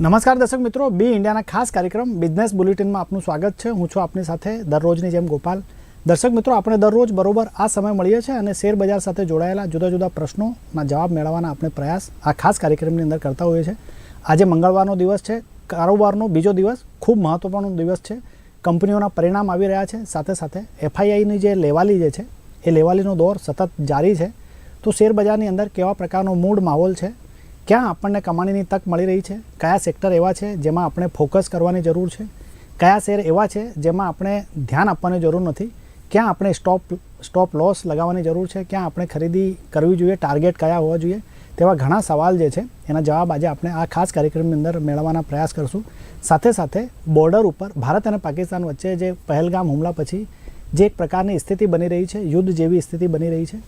નમસ્કાર દર્શક મિત્રો, બી ઇન્ડિયાના ખાસ કાર્યક્રમ બિઝનેસ બુલેટિનમાં આપનું સ્વાગત છે. હું છું આપની સાથે દરરોજની જેમ ગોપાલ. દર્શક મિત્રો, આપણે દરરોજ બરોબર આ સમય મળીએ છીએ અને શેર બજાર સાથે જોડાયેલા જુદા જુદા પ્રશ્નોના જવાબ મેળવવાના આપણે પ્રયાસ આ ખાસ કાર્યક્રમની અંદર કરતા હોઈએ છીએ. આજે મંગળવારનો દિવસ છે. કારોબારનો બીજો દિવસ, ખૂબ મહત્વપૂર્ણ દિવસ છે. કંપનીઓના પરિણામ આવી રહ્યા છે. સાથે સાથે એફઆઈઆઈની જે લેવાલી જે છે, એ લેવાલીનો દોર સતત જારી છે. તો શેર બજારની અંદર કેવા પ્રકારનો મૂડ માહોલ છે? ક્યાં આપણને કમાણીની તક મળી રહી છે? કયા સેક્ટર એવા છે જેમાં આપણે ફોકસ કરવાની જરૂર છે? કયા શેર એવા છે જેમાં આપણે ધ્યાન આપવાની જરૂર નથી? ક્યાં આપણે સ્ટોપ સ્ટોપ લોસ લગાવવાની જરૂર છે? ક્યાં આપણે ખરીદી કરવી જોઈએ? ટાર્ગેટ કયા હોવા જોઈએ? તેવા ઘણા સવાલ જે છે, એના જવાબ આજે આપણે આ ખાસ કાર્યક્રમની અંદર મેળવવાના પ્રયાસ કરશું. સાથે સાથે બોર્ડર ઉપર ભારત અને પાકિસ્તાન વચ્ચે જે પહેલગામ હુમલા પછી જે એક પ્રકારની સ્થિતિ બની રહી છે, યુદ્ધ જેવી સ્થિતિ બની રહી છે.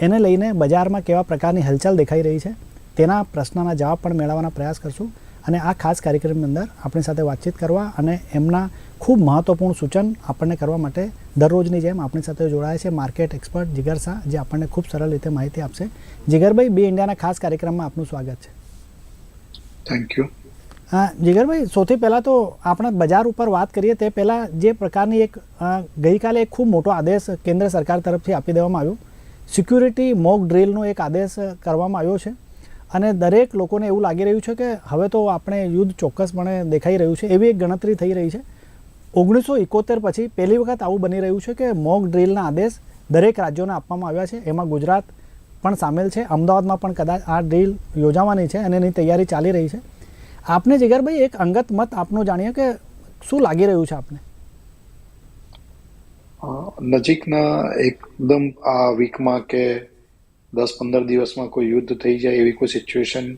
એને લઈને બજારમાં કેવા પ્રકારની હલચલ દેખાઈ રહી છે? તેના પ્રશ્નના જવાબ પણ મેળવવાના પ્રયાસ કરશું અને આ ખાસ કાર્યક્રમની અંદર આપણી સાથે વાતચીત કરવા અને એમના ખૂબ મહત્ત્વપૂર્ણ સૂચન આપણને કરવા માટે દરરોજની જેમ આપણી સાથે જોડાયા છે માર્કેટ એક્સપર્ટ જીગર શાહ જે આપણને ખૂબ સરળ રીતે માહિતી આપશે. જીગરભાઈ બે ઇન્ડિયાના ખાસ કાર્યક્રમમાં આપનું સ્વાગત છે. થેન્ક યુ હા જીગરભાઈ સૌથી પહેલાં તો આપણે બજાર ઉપર વાત કરીએ તે પહેલાં જે પ્રકારની એક ગઈકાલે એક ખૂબ મોટો આદેશ કેન્દ્ર સરકાર તરફથી આપી દેવામાં આવ્યો. સિક્યુરિટી મોક ડ્રીલનો એક આદેશ કરવામાં આવ્યો છે. અને દરેક લોકોને એવું લાગી રહ્યું છે કે હવે તો આપણે યુદ્ધ ચોક્કસપણે દેખાઈ રહ્યું છે એવી એક ગણતરી થઈ રહી છે. ઓગણીસો એકોતેર પછી પહેલી વખત આવું બની રહ્યું છે કે મોક ડ્રીલના આદેશ દરેક રાજ્યોને આપવામાં આવ્યા છે. એમાં ગુજરાત પણ સામેલ છે, અમદાવાદમાં પણ કદાચ આ ડ્રીલ યોજાવાની છે અને એની તૈયારી ચાલી રહી છે. આપને જીગરભાઈ એક અંગત મત આપનો જાણીએ કે શું લાગી રહ્યું છે આપને? નજીકના એકદમ આ વીકમાં કે દસ પંદર દિવસમાં કોઈ યુદ્ધ થઈ જાય એવી કોઈ સિચ્યુએશન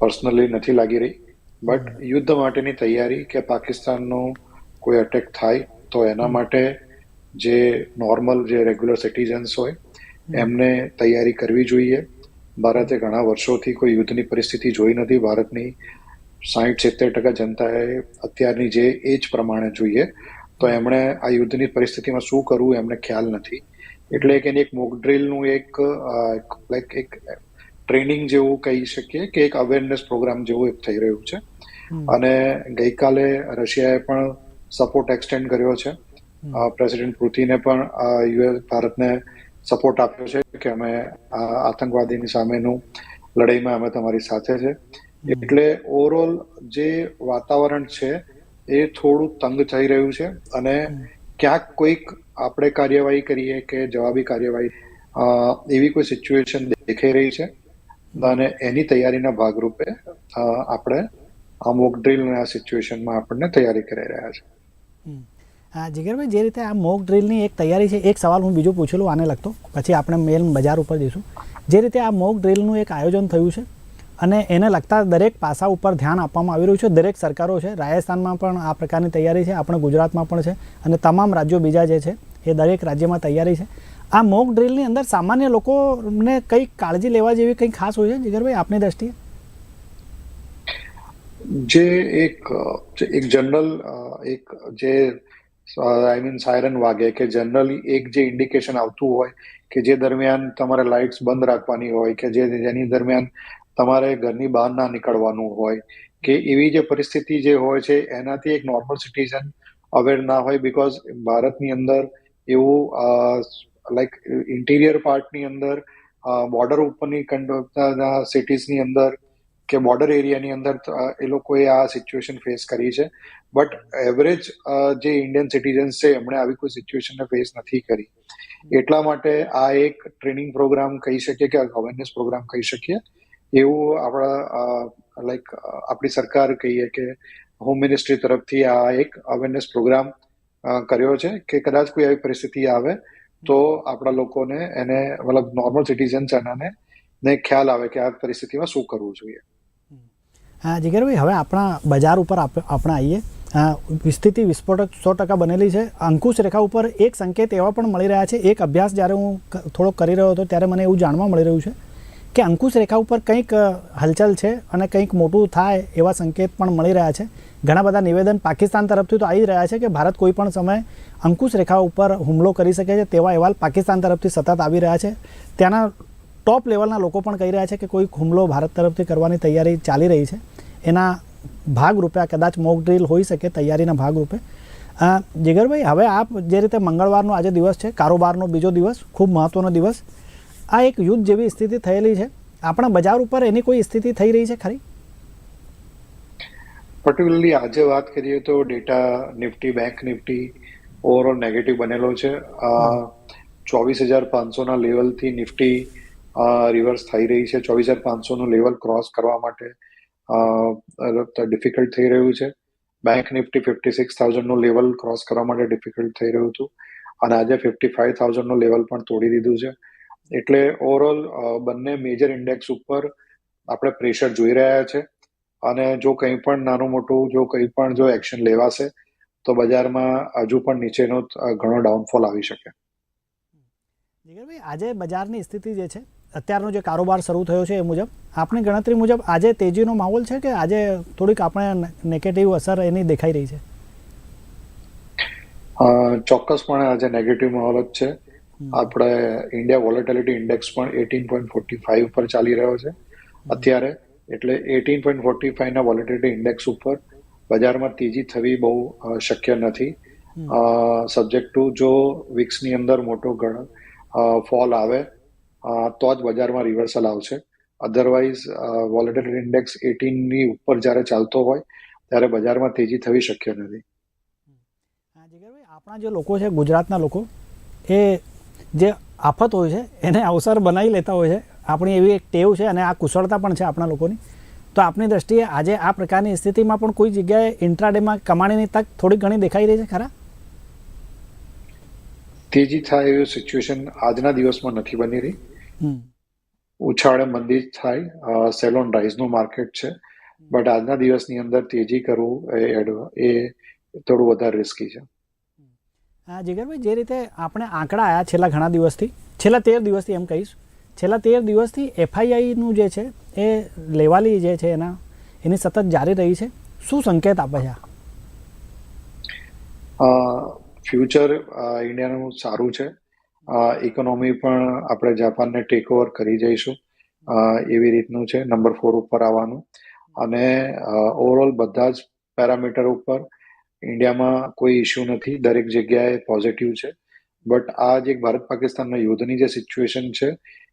પર્સનલી નથી લાગી રહી. બટ યુદ્ધ માટેની તૈયારી કે પાકિસ્તાનનો કોઈ અટેક થાય તો એના માટે જે નોર્મલ જે રેગ્યુલર સિટીઝન્સ હોય એમને તૈયારી કરવી જોઈએ. ભારતે ઘણા વર્ષોથી કોઈ યુદ્ધની પરિસ્થિતિ જોઈ નથી. ભારતની સાહીઠ સિત્તેર ટકા જનતાએ અત્યારની જે એજ પ્રમાણે જોઈએ તો એમણે આ યુદ્ધની પરિસ્થિતિમાં શું કરવું એમને ખ્યાલ નથી. એટલે કે એક મોક ડ્રીલનું એક લાઈક એક ટ્રેનિંગ જેવું કહી શકીએ કે એક અવેરનેસ પ્રોગ્રામ જેવું એક થઈ રહ્યું છે. અને ગઈકાલે રશિયાએ પણ સપોર્ટ એક્સટેન્ડ કર્યો છે. પ્રેસિડેન્ટ પુતિને પણ યુએસ ભારતને સપોર્ટ આપ્યો છે કે અમે આતંકવાદીની સામેનું લડાઈમાં અમે તમારી સાથે છે. એટલે ઓવરઓલ જે વાતાવરણ છે એ થોડું તંગ થઈ રહ્યું છે અને ક્યાંક કોઈક આપણે કાર્યવાહી કરીએ કે જવાબી કાર્યવાહી એવી કોઈ સિચ્યુએશન દેખાઈ રહી છે? અને એની તૈયારીના ભાગરૂપે આપણે આ મોક ડ્રીલ આ સિચ્યુએશનમાં આપણને તૈયારી કરી રહ્યા છે. હા જીગરભાઈ, જે રીતે આ મોક ડ્રીલની એક તૈયારી છે, એક સવાલ હું બીજો પૂછેલું, આને લગતો. પછી આપણે મેલ બજાર ઉપર જઈશું. જે રીતે આ મોક ડ્રીલનું એક આયોજન થયું છે અને એને લગતા દરેક પાસા ઉપર ધ્યાન આપવામાં આવી રહ્યું છે. દરેક સરકારો છે, રાજસ્થાનમાં પણ આ પ્રકારની તૈયારી છે, આપણે ગુજરાતમાં પણ છે અને તમામ રાજ્યો બીજા જે છે, એ દરેક રાજ્યમાં તૈયારી છે. આ મોક ડ્રિલની અંદર સામાન્ય લોકોને કંઈક કાળજી લેવા જેવી કંઈ ખાસ હોય છે? જીગરભાઈ, આપની દ્રષ્ટિએ? જે એક એક જનરલ, એક જે આઈ મીન સાયરન વાગે કે જનરલી એક જે ઇન્ડિકેશન આવતું હોય કે જે દરમિયાન તમારે લાઇટ્સ બંધ રાખવાની હોય કે જે જેની દરમિયાન તમારે ઘરની બહાર ના નીકળવાનું હોય કે એવી જે પરિસ્થિતિ જે હોય છે, એનાથી એક નોર્મલ સિટીઝન અવેર ના હોય બીકોઝ ભારતની અંદર એવું લાઈક ઇન્ટિરિયર પાર્ટની અંદર બોર્ડર ઉપરની સિટીઝની અંદર કે બોર્ડર એરિયાની અંદર એ લોકોએ આ સિચ્યુએશન ફેસ કરી છે. બટ એવરેજ જે ઇન્ડિયન સિટીઝન્સ છે, એમણે આવી કોઈ સિચ્યુએશનને ફેસ નથી કરી. એટલા માટે આ એક ટ્રેનિંગ પ્રોગ્રામ કહી શકીએ કે અવેરનેસ પ્રોગ્રામ કહી શકીએ. એવું આપણા લાઈક આપણી સરકાર કહીએ કે હોમ મિનિસ્ટ્રી તરફથી આ એક અવેરનેસ પ્રોગ્રામ કર્યો છે કે કદાચ કોઈ આવી પરિસ્થિતિ આવે તો આપણા લોકોને એને, મતલબ નોર્મલ સિટીઝન્સ એનાને, ને ખ્યાલ આવે કે આ પરિસ્થિતિમાં શું કરવું જોઈએ. હા, જીગરભાઈ, હવે આપણા બજાર ઉપર આપ- આપણે આવીએ. સ્થિતિ વિસ્ફોટક સો ટકા બનેલી છે. અંકુશ રેખા ઉપર એક સંકેત એવા પણ મળી રહ્યા છે. એક અભ્યાસ જ્યારે હું થોડોક થોડો કરી રહ્યો હતો ત્યારે મને એવું જાણવા મળી રહ્યું છે. કે અંકુશ રેખા ઉપર કંઈક હલચલ છે અને કંઈક મોટું થાય એવા સંકેત પણ મળી રહ્યા છે. ઘણા બધા નિવેદન પાકિસ્તાન તરફથી તો આવી રહ્યા છે કે ભારત કોઈ પણ સમયે અંકુશ રેખા ઉપર હુમલો કરી શકે છે તેવા અહેવાલ પાકિસ્તાન તરફથી સતત આવી રહ્યા છે. ત્યાંના ટોપ લેવલના લોકો પણ કહી રહ્યા છે કે કોઈ હુમલો ભારત તરફથી કરવાની તૈયારી ચાલી રહી છે. એના ભાગરૂપે આ કદાચ મોક ડ્રીલ હોઈ શકે તૈયારીના ભાગરૂપે. જીગરભાઈ, હવે આપ જે રીતે મંગળવારનો આજે દિવસ છે, કારોબારનો બીજો દિવસ, ખૂબ મહત્વનો દિવસ. આ એક યુદ્ધ જેવી સ્થિતિ થયેલી છે. આપણા બજાર ઉપર એની કોઈ સ્થિતિ થઈ રહી છે ખરી? પર્ટિક્યુલરલી આજે વાત કરીએ તો data Nifty bank Nifty overall negative બનેલો છે. ચોવીસ હજાર પાંચસોના લેવલથી નિફ્ટી રિવર્સ થઈ રહી છે. ચોવીસ હજાર પાંચસોનું લેવલ ક્રોસ કરવા માટે ડિફિકલ્ટ થઈ રહ્યું છે. બેંક નિફ્ટી ફિફ્ટી સિક્સ થાઉઝન્ડનું લેવલ ક્રોસ કરવા માટે ડિફિકલ્ટ થઈ રહ્યું હતું. અને આજે ફિફ્ટી ફાઈવ થાઉઝન્ડનું લેવલ પણ તોડી દીધું છે. એટલે ઓવરઓલ બંને મેજર ઇન્ડેક્સ ઉપર આપણે પ્રેશર જોઈ રહ્યા છે. અને જો કંઈ પણ નાનું મોટું જો કંઈ પણ જો એક્શન લેવાશે તો બજારમાં હજુ પણ નીચેનો ઘણો ડાઉનફોલ આવી શકે. જીગરભાઈ આજે બજારની સ્થિતિ જે છે અત્યારનો જે કારોબાર શરૂ થયો છે એ મુજબ આપણી ગણતરી મુજબ આજે તેજીનો માહોલ છે કે આજે થોડીક આપણે નેગેટિવ અસર એની દેખાઈ રહી છે? ચોક્કસપણે આજે નેગેટિવ માહોલ જ છે. આપણે ઇન્ડિયા વોલેટિલિટી ઇન્ડેક્સ પણ એટીન પોઈન્ટ ફોર્ટી ફાઈવ પર ચાલી રહ્યો છે. અત્યારે એટલે એટીન પોઈન્ટ ફોર્ટી ફાઈવના વોલેટિલિટી ઇન્ડેક્સ ઉપર બજારમાં તેજી થવી બહુ શક્ય નથી. સબ્જેક્ટ ટુ જો વિક્સની અંદર મોટો ફોલ આવે તો જ બજારમાં રિવર્સલ આવશે. અધરવાઇઝ વોલેટિલિટી ઇન્ડેક્સ એટીનની ઉપર જ્યારે ચાલતો હોય ત્યારે બજારમાં તેજી થવી શક્ય નથી. આપણા જે લોકો છે ગુજરાતના લોકો એ જે આફત હોય છે એને અવસર બનાવી લેતા હોય છે. આપણી એવી એક ટેવ છે અને આ કુશળતા પણ છે આપણા લોકોની. તો આપની દ્રષ્ટિએ આજે આ પ્રકારની સ્થિતિમાં પણ કોઈ જગ્યાએ ઇન્ટ્રાડેમાં કમાણીની તક થોડી ઘણી દેખાઈ રહી છે ખરા? તેજી થાય એવી સિચ્યુએશન આજના દિવસમાં નથી બની રહી. ઉછાળે મંદી થાય. સેલોન રાઇઝનું માર્કેટ છે. બટ આજના દિવસની અંદર તેજી કરવું એ થોડું વધારે રિસ્કી છે. જીગરભાઈ, જે રીતે આપણે આંકડા આવ્યા છેલ્લા ઘણા દિવસથી, છેલ્લા તેર દિવસથી એમ કહીશ, છેલ્લા તેર દિવસથી એફઆઈઆઈનું જે છે, એ લેવાલી જે છે એના, એની સતત જારી રહી છે. શું સંકેત આપે છે ફ્યુચર ઇન્ડિયાનું સારું છે. ઇકોનોમી પણ આપણે જાપાનને ટેક ઓવર કરી જઈશું. એવી રીતનું છે, નંબર ફોર ઉપર આવવાનું. અને ઓવરઓલ બધા જ પેરામીટર ઉપર ઇન્ડિયામાં કોઈ ઇશ્યુ નથી. દરેક જગ્યાએ પોઝિટિવ છે. બટ આ જે ભારત પાકિસ્તાનના યુદ્ધની જે સિચ્યુએશન છે,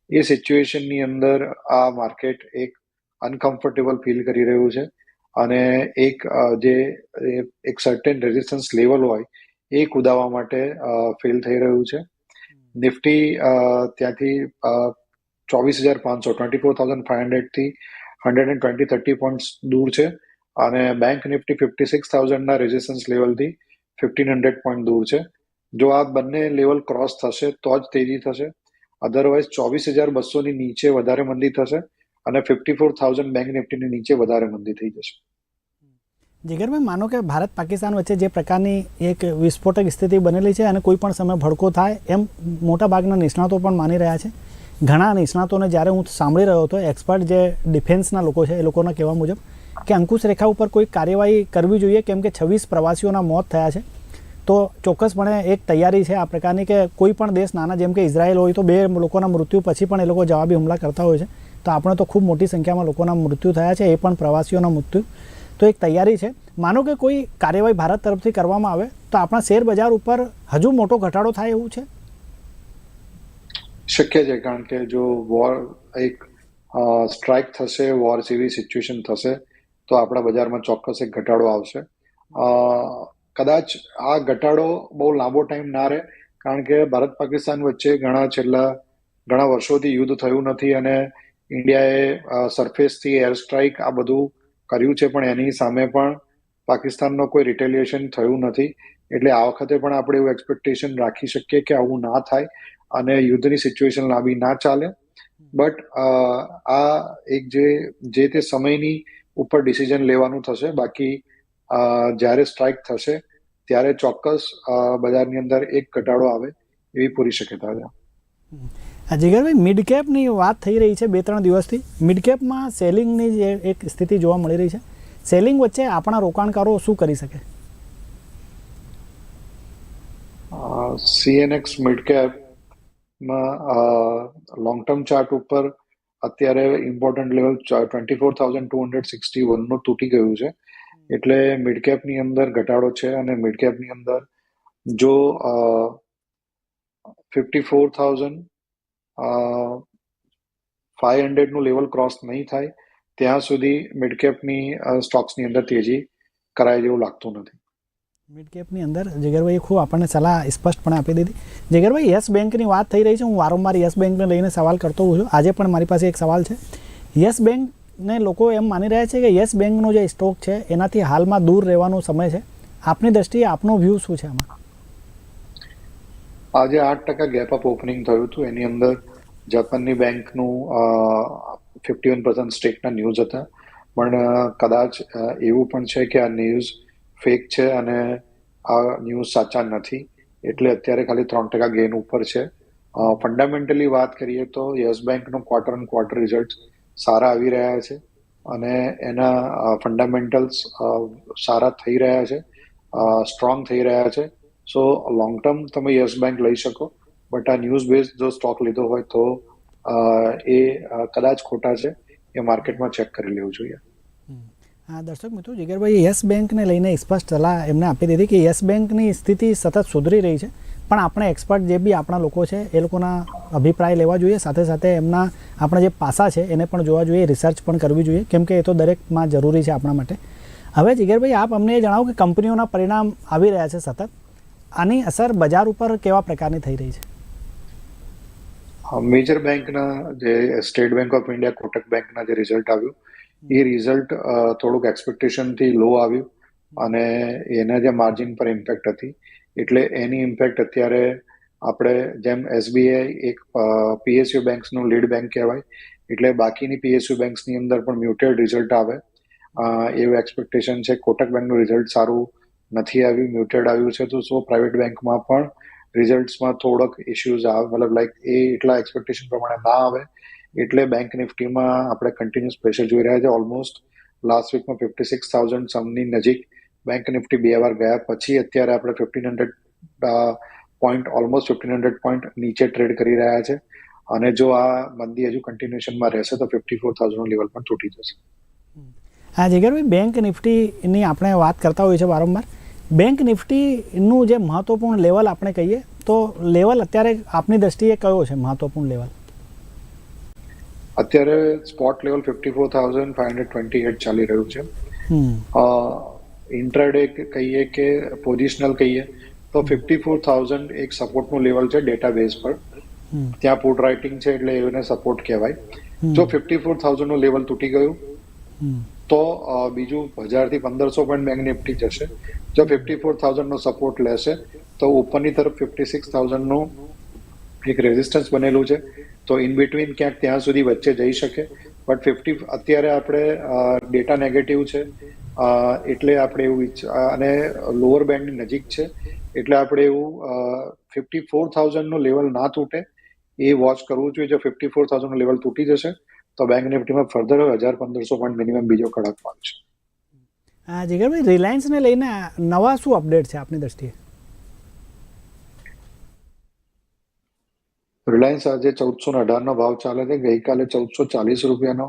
એ સિચ્યુએશનની અંદર આ માર્કેટ એક અનકમ્ફર્ટેબલ ફીલ કરી રહ્યું છે. અને એક જે એક સર્ટેન રેઝિસ્ટન્સ લેવલ હોય, એ કુદાવા માટે ફેલ થઈ રહ્યું છે. નિફ્ટી ત્યાંથી ચોવીસ હજાર પાંચસો twenty four thousand five હંડ્રેડથી hundred and twenty thirty points દૂર છે. અને બેંક નિફ્ટી ફિફ્ટી સિક્સ થાઉઝન્ડના રેઝિસ્ટન્સ લેવલથી ફિફ્ટીન હંડ્રેડ પોઈન્ટ દૂર છે. જો આ બંને લેવલ ક્રોસ થશે, તો જ તેજી થશે. અધરવાઇઝ ચોવીસ હજાર બસોની નીચે વધારે મંદી થશે અને ફિફ્ટી ફોર થાઉઝન્ડ બેંક નિફ્ટીની નીચે વધારે મંદી થઈ જશે. જીગરભાઈ માનો કે ભારત પાકિસ્તાન વચ્ચે જે પ્રકારની એક વિસ્ફોટક સ્થિતિ બનેલી છે અને કોઈ પણ સમય ભડકો થાય એમ મોટાભાગના નિષ્ણાતો પણ માની રહ્યા છે? ઘણા નિષ્ણાતોને જ્યારે હું સાંભળી રહ્યો હતો, એક્સપર્ટ જે ડિફેન્સના લોકો છે, એ લોકોના કહેવા મુજબ કે અંકુશ રેખા ઉપર કોઈ કાર્યવાહી કરવી જોઈએ, કેમ કે છવ્વીસ પ્રવાસીઓના મોત થયા છે. તો ચોક્કસપણે એક તૈયારી છે આ પ્રકારની કે કોઈ પણ દેશ નાના, જેમ કે ઇઝરાયલ હોય, તો બે લોકોના મૃત્યુ પછી પણ એ લોકો જવાબી હુમલા કરતા હોય છે. તો આપણે તો ખૂબ મોટી સંખ્યામાં લોકોના મૃત્યુ થયા છે, એ પણ પ્રવાસીઓના મૃત્યુ. તો એક તૈયારી છે. માનો કે કોઈ કાર્યવાહી ભારત તરફથી કરવામાં આવે, તો આપણા શેર બજાર ઉપર હજુ મોટો ઘટાડો થાય એવું છે? શક્ય છે, કારણ કે જો વોર એક સ્ટ્રાઇક થશે વોર જેવી સિચ્યુએશન થશે, તો આપણા બજારમાં ચોક્કસ એક ઘટાડો આવશે. કદાચ આ ઘટાડો બહુ લાંબો ટાઈમ ના રહે, કારણ કે ભારત પાકિસ્તાન વચ્ચે ઘણા છેલ્લા ઘણા વર્ષોથી યુદ્ધ થયું નથી અને ઇન્ડિયાએ સરફેસથી એર સ્ટ્રાઇક આ બધું કર્યું છે, પણ એની સામે પણ પાકિસ્તાનનો કોઈ રિટેલિએશન થયું નથી. એટલે આ વખતે પણ આપણે એવું એક્સપેક્ટેશન રાખી શકીએ કે આવું ના થાય. અને યુદ્ધની સિચ્યુએશન લાંબી ના ચાલે. બટ આ એક જે જે તે સમયની ઉપર ડિસિઝન લેવાનું થશે બાકી જ્યારે સ્ટ્રાઇક થશે ત્યારે ચોક્કસ બજારની અંદર એક ઘટાડો આવે એવી પૂરી શક્યતા છે. જીગરભાઈ મિડ કેપની વાત થઈ રહી છે બે ત્રણ દિવસથી. મિડ કેપમાં સેલિંગની જે એક સ્થિતિ જોવા મળી રહી છે. સેલિંગ વચ્ચે આપણા રોકાણકારો શું કરી શકે? સીએનએક્સ મિડ કેપમાં લોંગ ટર્મ ચાર્ટ ઉપર અત્યારે important level twenty four thousand two hundred sixty વનનું તૂટી ગયું છે. એટલે મિડ કેપની અંદર ઘટાડો છે અને મિડ કેપની અંદર જો ફિફ્ટી ફોર થાઉઝન્ડ ફાઈવ હંડ્રેડનું લેવલ ક્રોસ નહીં થાય, ત્યાં સુધી મિડ કેપની સ્ટોક્સની અંદર તેજી કરાય જેવું લાગતું નથી. મિડ કેપની અંદર જગરભાઈએ ખૂબ આપણને સલાહ સ્પષ્ટપણે આપી દીધી. જગરભાઈ, યસ બેંકની વાત થઈ રહી છે. હું વારંવાર યસ બેંકને લઈને સવાલ કરતો હોઉં છું. આજે પણ મારી પાસે એક સવાલ છે. યસ બેંકને લોકો એમ માની રહ્યા છે કે યસ બેંકનો જે સ્ટોક છે, એનાથી હાલમાં દૂર રહેવાનો સમય છે. આપની દ્રષ્ટિએ આપનો વ્યૂ શું છે આમાં? આજે આઠ ટકા ગેપ અપ ઓપનિંગ થયું હતું. એની અંદર જાપાનની બેંકનું ફિફ્ટી વન પર્સન્ટ સ્ટેકના ન્યૂઝ હતા. પણ કદાચ એવું પણ છે કે આ ન્યૂઝ ફેક છે અને આ ન્યૂઝ સાચા નથી. એટલે અત્યારે ખાલી ત્રણ ટકા ગેન ઉપર છે. ફંડામેન્ટલી વાત કરીએ તો યસ બેંકનું ક્વાર્ટર એન્ડ ક્વાર્ટર રિઝલ્ટ સારા આવી રહ્યા છે અને એના ફંડામેન્ટલ્સ સારા થઈ રહ્યા છે. સ્ટ્રોંગ થઈ રહ્યા છે. સો લોંગ ટર્મ તમે યસ બેંક લઈ શકો બટ આ ન્યૂઝ બેઝ જો સ્ટોક લીધો હોય તો એ કદાચ ખોટા છે. એ માર્કેટમાં ચેક કરી લેવું જોઈએ. હા, દર્શક મિત્રો જીગરભાઈ યસ બેંકને લઈને સ્પષ્ટ સલાહ એમને આપી દીધી કે યસ બેંકની સ્થિતિ સતત સુધરી રહી છે, પણ આપણે એક્સપર્ટ જે બી આપણા લોકો છે, એ લોકોના અભિપ્રાય લેવા જોઈએ. સાથે સાથે એમના આપણા જે પાસા છે, એને પણ જોવા જોઈએ રિસર્ચ પણ કરવી જોઈએ, કેમ કે એ તો દરેકમાં જરૂરી છે આપણા માટે. હવે જીગરભાઈ આપ અમને એ જણાવો કે કંપનીઓના પરિણામ આવી રહ્યા છે સતત. આની અસર બજાર ઉપર કેવા પ્રકારની થઈ રહી છે? મેજર બેંકના જે State Bank of India Kotak બેંકના જે રિઝલ્ટ આવ્યું એ રિઝલ્ટ થોડુંક એક્સપેક્ટેશનથી લો આવ્યું અને એના જે માર્જિન પર ઇમ્પેક્ટ હતી. એટલે એની ઇમ્પેક્ટ અત્યારે આપણે જેમ એસબીઆઈ એક પીએસયુ બેંક્સનું લીડ બેંક કહેવાય, એટલે બાકીની પીએસયુ બેંક્સની અંદર પણ મ્યુટેડ રિઝલ્ટ આવે. એવું એક્સપેક્ટેશન છે. કોટક બેંકનું રિઝલ્ટ સારું નથી આવ્યું મ્યુટેડ આવ્યું છે. તો સો પ્રાઇવેટ બેંકમાં પણ રિઝલ્ટ્સમાં થોડોક ઇશ્યુઝ આવે, મતલબ લાઈક એ એટલા એક્સપેક્ટેશન પ્રમાણે ના આવે એટલે બેંક નિફ્ટીમાં આપણે કન્ટિન્યુઅસ પ્રેશર જોઈ રહ્યા છે. ઓલમોસ્ટ લાસ્ટ વીકમાં ફિફ્ટી સિક્સ થાઉઝન્ડ સમની નજીક બેંક નિફ્ટી બે વાર ગયા. પછી અત્યારે આપણે fifteen hundred point almost fifteen hundred point નીચે ટ્રેડ કરી રહ્યા છે. અને જો આ મંદી હજુ કન્ટિન્યુએશનમાં રહેશે તો ફિફ્ટી ફોર થાઉઝન્ડ લેવલ પણ તૂટી જશે. હા જીગરભાઈ બેંક નિફ્ટીની આપણે વાત કરતા હોઈએ છીએ વારંવાર. બેંક નિફ્ટીનું જે મહત્વપૂર્ણ લેવલ આપણે કહીએ તો લેવલ અત્યારે આપની દ્રષ્ટિએ કયો છે મહત્વપૂર્ણ લેવલ અત્યારે spot level fifty four thousand five hundred twenty eight ચાલી રહ્યું છે. ઇન્ટ્રાડે કહીએ કે પોઝિશનલ કહીએ તો ફિફ્ટી ફોર થાઉઝન્ડ એક સપોર્ટનું લેવલ છે ડેટા બેઝ પર ત્યાં પુટ રાઇટિંગ છે એટલે એને સપોર્ટ કહેવાય. જો ફિફ્ટી ફોર થાઉઝન્ડનું લેવલ તૂટી ગયું તો બીજું હજારથી પંદરસો પોઈન્ટ બેંક નિફ્ટી જશે. જો ફિફ્ટી ફોર થાઉઝન્ડનો સપોર્ટ લેશે તો ઉપરની તરફ ફિફ્ટી સિક્સ થાઉઝન્ડનું એક રેઝિસ્ટન્સ બનેલું છે. તો ઇન બિટવીન ક્યાંક ત્યાં સુધી વચ્ચે જઈ શકે. બટ ફિફ્ટી અત્યારે આપણે ડેટા નેગેટિવ છે. એટલે આપણે એવું અને લોઅર બેન્ડની નજીક છે. એટલે આપણે એવું ફિફ્ટી ફોર થાઉઝન્ડનું લેવલ ના તૂટે. એ વોચ કરવું જોઈએ. જો ફિફ્ટી ફોર થાઉઝન્ડનું લેવલ તૂટી જશે, તો બેંક નિફ્ટીમાં ફર્ધર હજાર પંદરસો પોઈન્ટ મિનિમમ બીજો કડક પાક છે. હા જીગરભાઈ રિલાયન્સને લઈને નવા શું અપડેટ છે આપની દ્રષ્ટિએ? રિલાયન્સ આજે ચૌદસો ને અઢારનો ભાવ ચાલે છે. ગઈકાલે ચૌદસો ચાલીસ રૂપિયાનો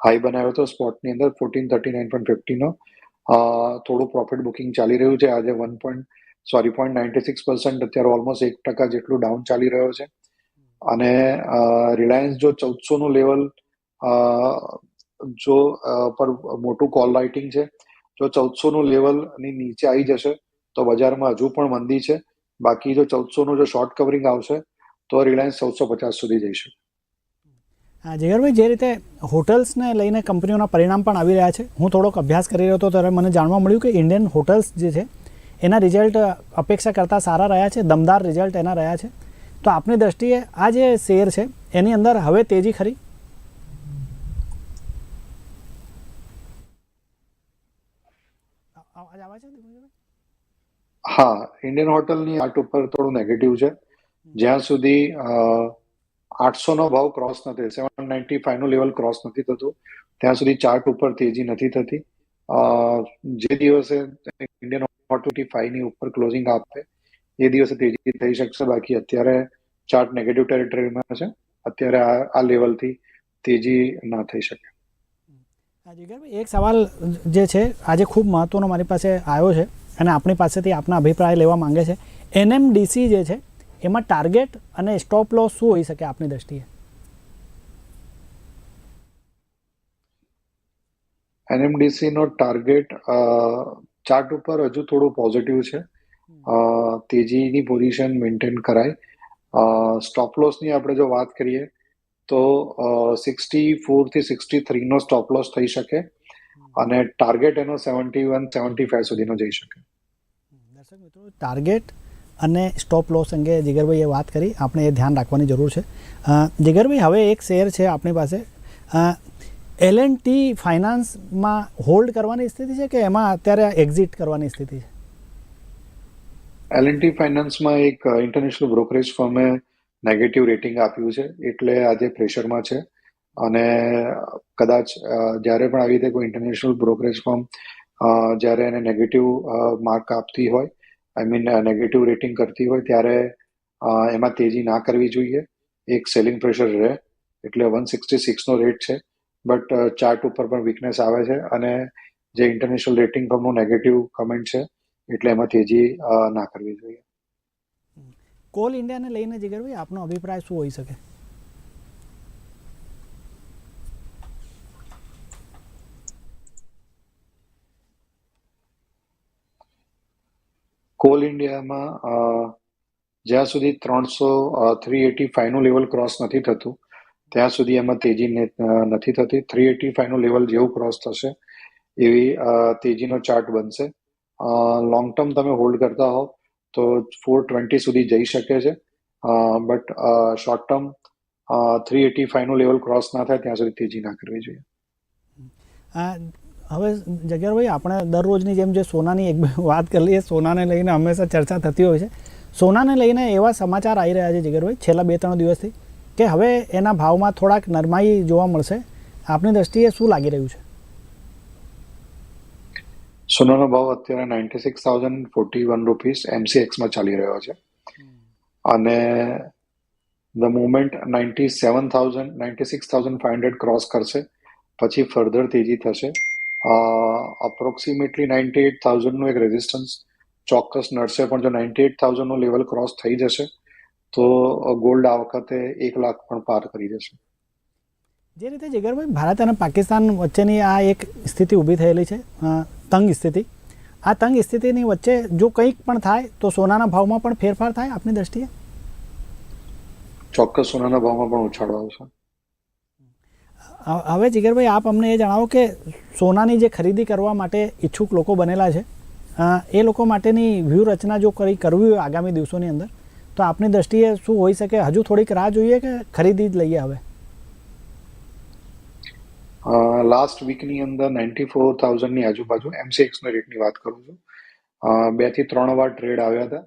હાઈ બનાવ્યો હતો. સ્પોટની અંદર ફોર્ટીન થર્ટી નાઇન પોઈન્ટ ફિફ્ટીનો થોડું પ્રોફિટ બુકિંગ ચાલી રહ્યું છે. આજે one point sorry point ninety six percent અત્યારે ઓલમોસ્ટ એક ટકા જેટલું ડાઉન ચાલી રહ્યો છે. અને રિલાયન્સ જો ચૌદસોનું લેવલ જો પર મોટું કોલ રાઇટિંગ છે, જો ચૌદસોનું લેવલની નીચે આવી જશે, તો બજારમાં હજુ પણ મંદી છે. બાકી જો ચૌદસોનું જો શોર્ટ કવરિંગ આવશે તો રિલાયન્સ ચૌદસો પચાસ સુધી જઈ શકે. હા જીગરભાઈ જે રીતે હોટલ્સને લઈને કંપનીઓના પરિણામ પણ આવી રહ્યા છે હું થોડોક અભ્યાસ કરી રહ્યો હતો ત્યારે મને જાણવા મળ્યું કે ઇન્ડિયન હોટલ્સ જે છે એના રિઝલ્ટ અપેક્ષા કરતાં સારા રહ્યા છે દમદાર રિઝલ્ટ એના રહ્યા છે. તો આપની દ્રષ્ટિએ આ જે શેર છે એની અંદર હવે તેજી ખરી? હા ઇન્ડિયન હોટલની આર્ટ ઉપર થોડું નેગેટિવ છે. જ્યાં સુધી આઠસો નો ભાવ ક્રોસ નથી સેવન નાઇન્ટી ફાઈવનું લેવલ ક્રોસ નથી થતું, ત્યાં સુધી ચાર્ટ ઉપર તેજી નથી થતી. જે દિવસે ઇન્ડિયન હોટલ ફાઈવની ઉપર ક્લોઝિંગ આપે, એ દિવસે તેજી થઈ શકશે. બાકી અત્યારે ચાર્ટ નેગેટિવ ટેરિટરીમાં છે, અત્યારે આ લેવલથી તેજી ના થઈ શકે. એક સવાલ જે છે, આજે ખૂબ મહત્વનો મારી પાસે આવ્યો છે અને આપણી પાસેથી આપના અભિપ્રાય લેવા માંગે છે. એનએમડીસી જે છે એમાં ટાર્ગેટ અને સ્ટોપ લોસ શું હોઈ શકે આપની દ્રષ્ટિએ? એનએમડીસી નો ટાર્ગેટ ચાર્ટ ઉપર હજુ થોડું પોઝિટિવ છે. તેજીની પોઝિશન મેન્ટેન કરાય. સ્ટોપ લોસની આપણે જો વાત કરીએ તો સિક્સટી ફોરથી સિક્સટી થ્રીનો સ્ટોપ લોસ થઈ શકે અને ટાર્ગેટ એનો સેવન્ટી વન સેવન્ટી ફાઈવ સુધીનો જઈ શકે. દર્શક મિત્રો ટાર્ગેટ અને સ્ટોપ લોસ અંગે જીગરભાઈએ વાત કરી. આપણે એ ધ્યાન રાખવાની જરૂર છે. જીગરભાઈ, હવે એક શેર છે આપણી પાસે. એલ એન્ડ ટી ફાઇનાન્સમાં હોલ્ડ કરવાની સ્થિતિ છે કે એમાં અત્યારે એક્ઝિટ કરવાની સ્થિતિ છે? એલએનટી ફાઇનાન્સમાં એક ઇન્ટરનેશનલ બ્રોકરેજ ફર્મે નેગેટિવ રેટિંગ આપ્યું છે. એટલે આજે પ્રેશરમાં છે. અને કદાચ જ્યારે પણ આવી રીતે કોઈ ઇન્ટરનેશનલ બ્રોકરેજ ફર્મ જ્યારે એને નેગેટિવ માર્ક આપતી હોય આઈ મીન નેગેટિવ રેટિંગ કરતી હોય ત્યારે એમાં તેજી ના કરવી જોઈએ. એક સેલિંગ પ્રેશર રહે, એટલે વન સિક્સટી સિક્સનો રેટ છે. બટ ચાર્ટ ઉપર પણ વીકનેસ આવે છે અને જે ઇન્ટરનેશનલ રેટિંગ પરનું નેગેટિવ કમેન્ટ છે, એટલે એમાં તેજી ના કરવી જોઈએ. કોલ ઇન્ડિયાને લઈને જીગરભાઈ આપનો અભિપ્રાય શું હોઈ શકે? કોલ ઇન્ડિયામાં જ્યાં સુધી ત્રણસો થ્રી એટી ફાઈવનું લેવલ ક્રોસ નથી થતું, ત્યાં સુધી એમાં તેજી નથી થતી. થ્રી એટી ફાઈવનું લેવલ જેવું ક્રોસ થશે, એવી તેજીનો ચાર્ટ બનશે. લોંગ ટર્મ તમે હોલ્ડ કરતા હો તો ફોર ટ્વેન્ટી સુધી જઈ શકે છે. But short term three eighty ફાઈવનું level cross ના થાય, ત્યાં સુધી તેજી ના કરવી જોઈએ. હવે જગ્યાભાઈ આપણે દરરોજની જેમ જે સોનાની એક વાત કરી લઈએ, સોનાને લઈને હંમેશા ચર્ચા થતી હોય છે. સોનાને લઈને એવા સમાચાર આવી રહ્યા છે જગરભાઈ છેલ્લા બે ત્રણ દિવસથી, કે હવે એના ભાવમાં થોડાક નરમાઈ જોવા મળશે. આપની દ્રષ્ટિએ શું લાગી રહ્યું છે? સોનાનો ભાવ અત્યારે ninety six thousand forty one rupees એમસીએક્સમાં ચાલી રહ્યો છે. અને the moment ninety seven thousand ninety six thousand five hundred cross કરશે. પછી ફર્ધર તેજી થશે. અપ્રોક્સિમેટલી નાઇન્ટી એટ થાઉઝન્ડનું એક રેઝિસ્ટન્સ ચોક્કસ નડશે પણ જો નાઇન્ટી એટ થાઉઝન્ડનું લેવલ ક્રોસ થઈ જશે તો ગોલ્ડ આ વખતે એક લાખ પણ પાર કરી જશે. જે રીતે જગરભાઈ ભારત અને પાકિસ્તાન વચ્ચેની આ એક સ્થિતિ ઊભી થયેલી છે તંગ સ્થિતિ. આ તંગ સ્થિતિની વચ્ચે જો કંઈક પણ થાય તો સોનાના ભાવમાં પણ ફેરફાર થાય આપની દ્રષ્ટિએ? ચોક્કસ સોનાના ભાવમાં પણ ઉછાળો આવશે. હવે જીગરભાઈ, આપ અમને એ જણાવો કે સોનાની જે ખરીદી કરવા માટે ઈચ્છુક લોકો બનેલા છે એ લોકો માટેની વ્યૂહરચના જો કરી કરવી હોય આગામી દિવસોની અંદર, તો આપની દ્રષ્ટિએ શું હોઈ શકે? હજુ થોડીક રાહ જોઈએ કે ખરીદી જ લઈએ હવે? લાસ્ટ વીકની અંદર નાઇન્ટી ફોર થાઉઝન્ડની આજુબાજુ એમસીએક્સના રેટની વાત કરું છું. બેથી ત્રણ વાર ટ્રેડ આવ્યા હતા.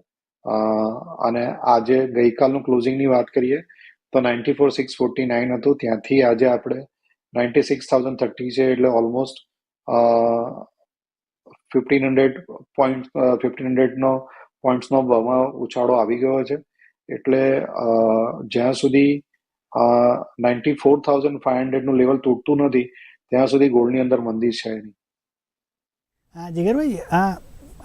અને આજે ગઈકાલનું ક્લોઝિંગની વાત કરીએ, તો ninety four six forty nine હતું. ત્યાંથી આજે આપણે નાઇન્ટી સિક્સ થાઉઝન્ડ થર્ટી છે એટલે almost fifteen hundred point fifteen હંડ્રેડનો પોઈન્ટ્સનો ભાવમાં ઉછાળો આવી ગયો છે. એટલે જ્યાં સુધી નાઇન્ટી ફોર થાઉઝન્ડ ફાઈવ હંડ્રેડનું લેવલ તૂટતું નથી, ત્યાં સુધી ગોલ્ડની અંદર મંદી છે નહીં. જીગરભાઈ, આ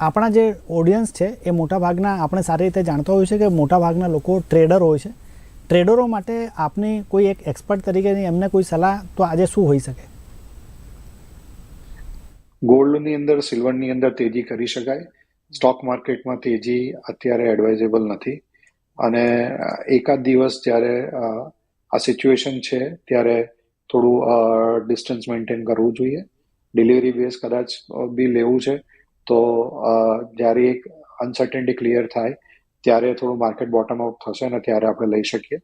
આપણા જે ઓડિયન્સ છે એ મોટાભાગના આપણે સારી રીતે જાણતા હોય છે કે મોટાભાગના લોકો ટ્રેડર હોય છે. ટ્રેડરો માટે આપની કોઈ એક એક્સપર્ટ તરીકેની એમને કોઈ સલાહ તો આજે શું હોઈ શકે? ગોલ્ડની અંદર, સિલ્વરની અંદર તેજી કરી શકાય. સ્ટોક માર્કેટમાં તેજી અત્યારે એડવાઇઝેબલ નથી. અને એકાદ દિવસ જ્યારે આ સિચ્યુએશન છે, ત્યારે થોડું ડિસ્ટન્સ મેન્ટેન કરવું જોઈએ. ડિલિવરી બેઝ કદાચ બી લેવું છે, તો જ્યારે એક અનસર્ટેનિટી ક્લિયર થાય ત્યારે થોડું માર્કેટ બોટમ આઉટ થશે અને ત્યારે આપણે લઈ શકીએ.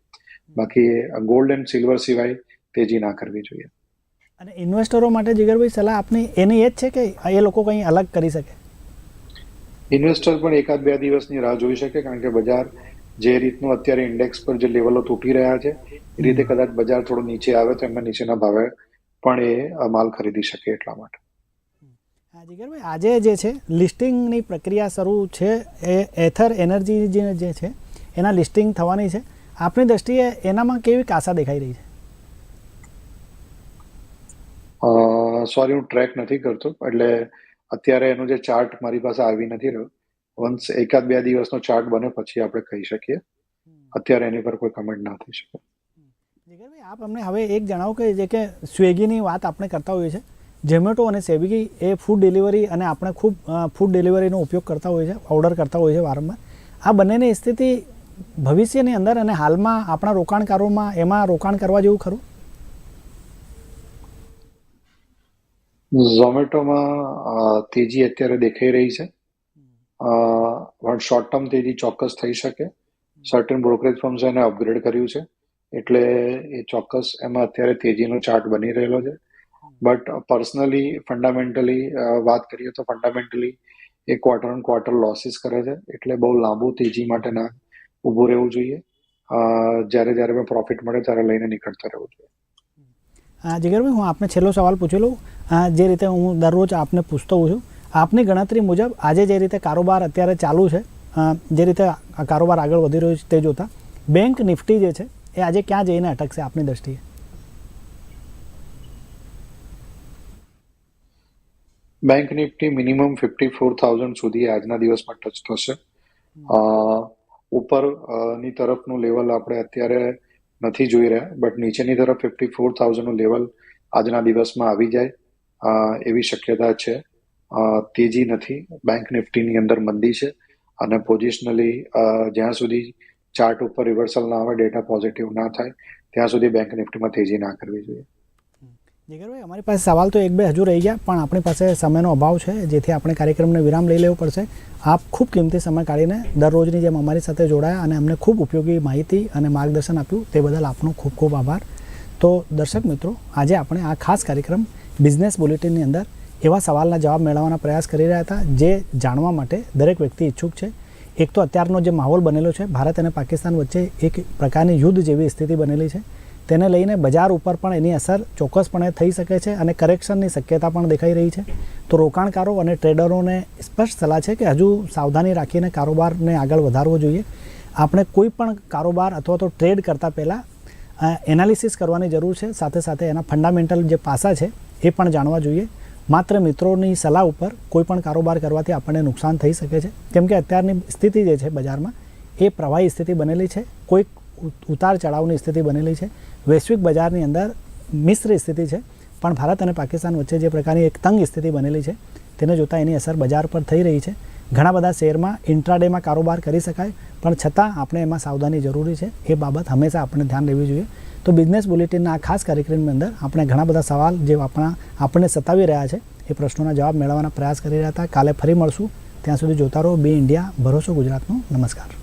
બાકી ગોલ્ડ એન્ડ સિલ્વર સિવાય તેજી ના કરવી જોઈએ. અને ઇન્વેસ્ટરો માટે જીગરભાઈ સલાહ આપની એની એ જ છે કે એ લોકો કંઈ અલગ કરી શકે? ઇન્વેસ્ટર પણ એકાદ બે દિવસની રાહ જોઈ શકે કારણ કે બજાર જે રીતનું અત્યારે ઇન્ડેક્સ પર જે લેવલો તૂટી રહ્યા છે એ રીતે કદાચ બજાર થોડું નીચે આવે તો એમના નીચેના ભાવે પણ એ માલ ખરીદી શકે એટલા માટે. જીગરભાઈ આજે જે છે લિસ્ટિંગની પ્રક્રિયા શરૂ છે એ એથર એનર્જી જે જે છે એના લિસ્ટિંગ થવાની છે. આપની દ્રષ્ટિએ એનામાં કેવી આશા દેખાઈ રહી છે? સોરી હું ટ્રેક નથી કરતો એટલે અત્યારે એનો જે ચાર્ટ મારી પાસે આવી નથી રહ્યો. વન્સ એકાદ બે દિવસનો ચાર્ટ બને પછી આપણે કહી શકીએ. અત્યારે એની પર કોઈ કમેન્ટ ના થઈ શકે. જીગરભાઈ આપ અમને હવે એક જણાવો કે જે કે સ્વેગીની વાત આપણે કરતા હોઈએ છીએ. ઝેમેટો અને સ્વિગી એ ફૂડ ડિલિવરી અને આપણે ખૂબ ફૂડ ડિલિવરીનો ઉપયોગ કરતા હોઈએ છીએ ઓર્ડર કરતા હોઈએ છીએ વારંવાર. આ બંનેની સ્થિતિ ભવિષ્યની અંદર અને હાલમાં આપણા રોકાણકારોમાં એમાં રોકાણ કરવા જેવું ખરું? ઝોમેટોમાં તેજી અત્યારે દેખાઈ રહી છે. પણ શોર્ટ ટર્મ તેજી ચોક્કસ થઈ શકે. સર્ટન બ્રોકરેજ ફર્મ્સ એને અપગ્રેડ કર્યું છે. એટલે એ ચોક્કસ એમાં અત્યારે તેજીનો ચાર્ટ બની રહેલો છે. બટ પર્સનલી ફંડામેન્ટલી વાત કરીએ તો ફંડામેન્ટલી એ ક્વાર્ટર ઓન ક્વાર્ટર લોસીસ કરે છે. એટલે બહુ લાંબુ તેજી માટે ના ઊભું રહેવું જોઈએ. જ્યારે જ્યારે મેં પ્રોફિટ મળે ત્યારે લઈને નીકળતા રહેવું જોઈએ. જીગરભાઈ હું આપને છેલ્લો સવાલ પૂછી લઉં. જે રીતે હું દરરોજ આપને પૂછતો હોઉં છું, આપની ગણતરી મુજબ આજે જે રીતે કારોબાર અત્યારે ચાલુ છે જે રીતે કારોબાર આગળ વધી રહ્યો છે તે જોતા, બેંક નિફ્ટી જે છે, એ આજે ક્યાં જઈને અટકશે આપની દ્રષ્ટિએ? Bank Nifty minimum fifty four thousand સુધી આજના દિવસમાં ટચ થશે. ઉપરની તરફનું લેવલ આપણે અત્યારે નથી જોઈ રહ્યા, બટ નીચેની તરફ ફિફ્ટી ફોર થાઉઝન્ડનું લેવલ આજના દિવસમાં આવી જાય એવી શક્યતા છે. તેજી નથી. બેંક નિફ્ટીની અંદર મંદી છે અને પોઝિશનલી જ્યાં સુધી ચાર્ટ ઉપર રિવર્સલ ના આવે ડેટા પોઝિટિવ ના થાય, ત્યાં સુધી બેંક નિફ્ટીમાં તેજી ના કરવી જોઈએ. જીગરભાઈ અમારી પાસે સવાલ તો એક બે હજુ રહી ગયા, પણ આપણી પાસે સમયનો અભાવ છે, જેથી આપણે કાર્યક્રમને વિરામ લઈ લેવો પડશે. આપ ખૂબ કિંમતી સમય કાઢીને દરરોજની જેમ અમારી સાથે જોડાયા અને અમને ખૂબ ઉપયોગી માહિતી અને માર્ગદર્શન આપ્યું, તે બદલ આપનો ખૂબ ખૂબ આભાર. તો દર્શક મિત્રો, આજે આપણે આ ખાસ કાર્યક્રમ બિઝનેસ બુલેટિનની અંદર એવા સવાલના જવાબ મેળવવાના પ્રયાસ કરી રહ્યા હતા, જે જાણવા માટે દરેક વ્યક્તિ ઈચ્છુક છે. એક તો અત્યારનો જે માહોલ બનેલો છે, ભારત અને પાકિસ્તાન વચ્ચે એક પ્રકારની યુદ્ધ જેવી સ્થિતિ બનેલી છે. તેને લઈને બજાર ઉપર પણ એની અસર ચોક્કસપણે થઈ શકે છે અને કરેક્શનની શક્યતા પણ દેખાઈ રહી છે. તો રોકાણકારો અને ટ્રેડરોને સ્પષ્ટ સલાહ છે કે હજુ સાવધાની રાખીને કારોબારને આગળ વધારવો જોઈએ. આપણે કોઈ પણ કારોબાર અથવા તો ટ્રેડ કરતાં પહેલાં એનાલિસિસ કરવાની જરૂર છે. સાથે સાથે એના ફંડામેન્ટલ જે પાસા છે એ પણ જાણવા જોઈએ. માત્ર મિત્રોની સલાહ ઉપર કોઈ પણ કારોબાર કરવાથી આપણને નુકસાન થઈ શકે છે. કેમ કે અત્યારની સ્થિતિ જે છે બજારમાં, એ પ્રવાહી સ્થિતિ બનેલી છે. કોઈક ઉતાર ચઢાવની સ્થિતિ બનેલી છે. વૈશ્વિક બજારની અંદર મિશ્ર સ્થિતિ છે, પણ ભારત અને પાકિસ્તાન વચ્ચે જે પ્રકારની એક તંગ સ્થિતિ બનેલી છે, તેને જોતાં એની અસર બજાર પર થઈ રહી છે. ઘણા બધા શેરમાં ઇન્ટ્રાડેમાં કારોબાર કરી શકાય, પણ છતાં આપણે એમાં સાવધાની જરૂરી છે. એ બાબત હંમેશા આપણે ધ્યાન લેવી જોઈએ. તો બિઝનેસ બુલેટિનના આ ખાસ કાર્યક્રમની અંદર આપણે ઘણા બધા સવાલ જે આપણા, આપણને સતાવી રહ્યા છે, એ પ્રશ્નોના જવાબ મેળવવાના પ્રયાસ કરી રહ્યા હતા. કાલે ફરી મળશું. ત્યાં સુધી જોતા રહો. બે ઇન્ડિયા, ભરોસો ગુજરાતનો. નમસ્કાર.